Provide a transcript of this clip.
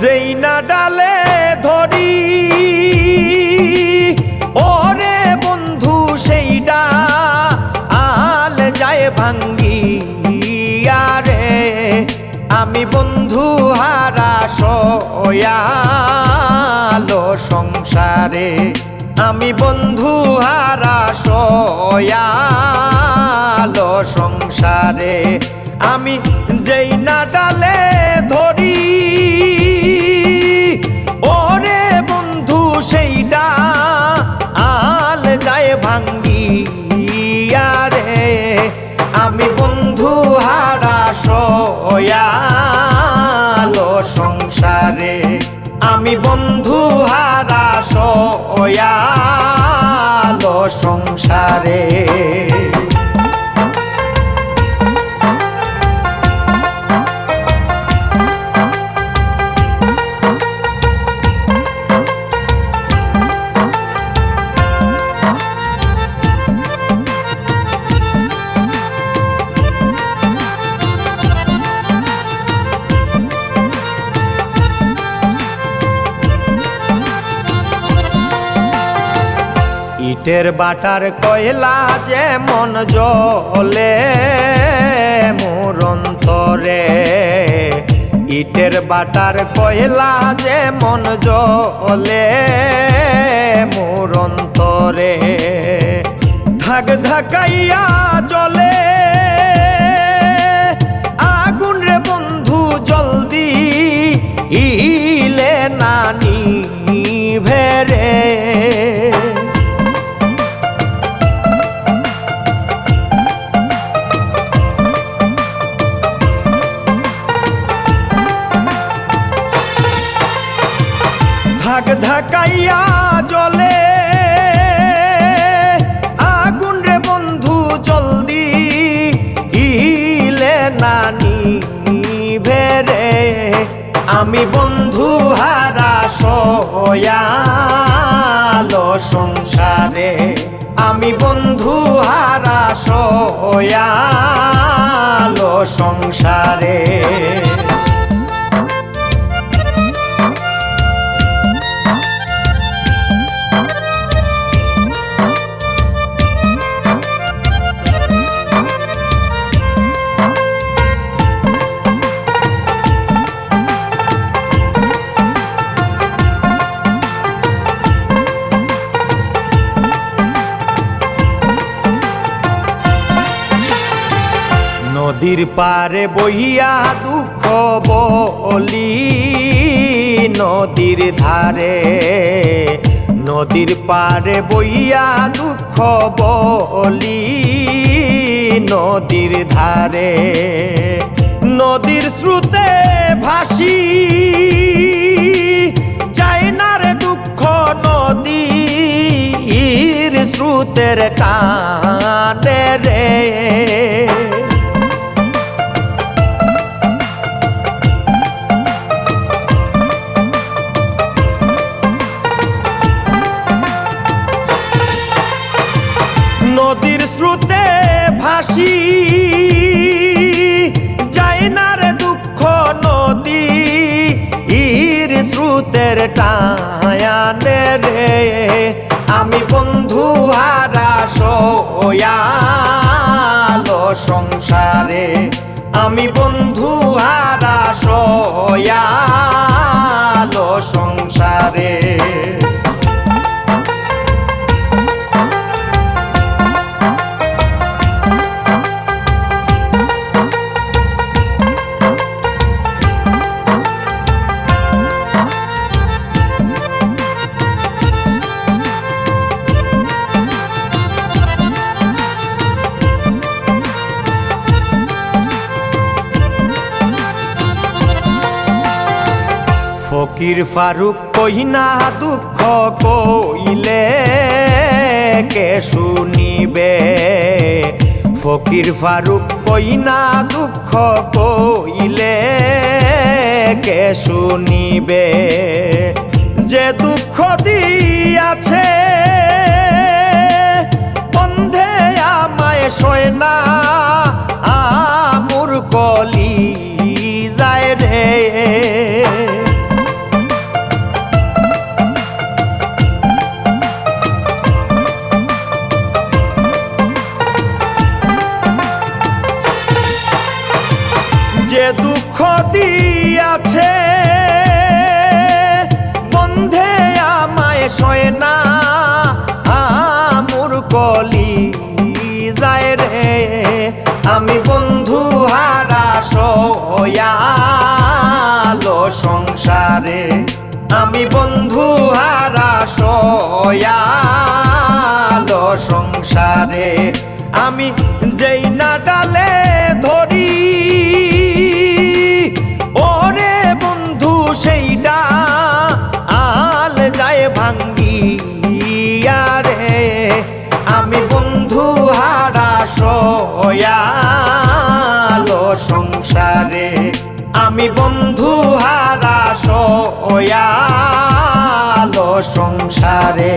যেই না ডালে ধরি, ওরে বন্ধু সেইডা আল যায় ভাঙ্গি আরে আমি বন্ধু হারা সয়ালো সংসারে, আমি বন্ধু হারা সয়ালো সংসারে, আমি বন্ধু হারা সয়ালো সংসারে। ইটের বাটার কয়লা যে মন জলে মোরন্তরে ইটের বাটার কয়লা যে মন জলে মোরন্তরে ধাক ধাকাইয়া জলে ধাক ধাকাইয়া জলে। আগুন রে বন্ধু, জলদি ইলে নানি ভেরে আমি বন্ধু হারা সয়ালো সংসারে। আমি বন্ধু হারা সয়ালো সংসারে। নদীর পারে বইয়া দুঃখ বলি, নদীর ধারে, নদীর পারে বইয়া দুঃখ বলি, নদীর ধারে, নদীর স্রোতে ভাসি। সয়ালো সংসারে আমি বন্ধু হারা ফকির ফারুক কহিনা দুঃখ কইলে কে শুনিবে? ফকির ফারুক কইনা দুঃখ কইলে কে শুনিবে? যে দুঃখ দিয়াছে, বন্ধে আমায় সয় না। দুঃখ দিয়াছে। বন্ধে আমায় শোয় না। আমুর কলি যায় রে। আমি বন্ধু হারা সয়ালো সংসারে। আমি বন্ধু হারা সয়ালো সংসারে। আমি যেই সারে আমি বন্ধু হারা সয়াল সংসারে।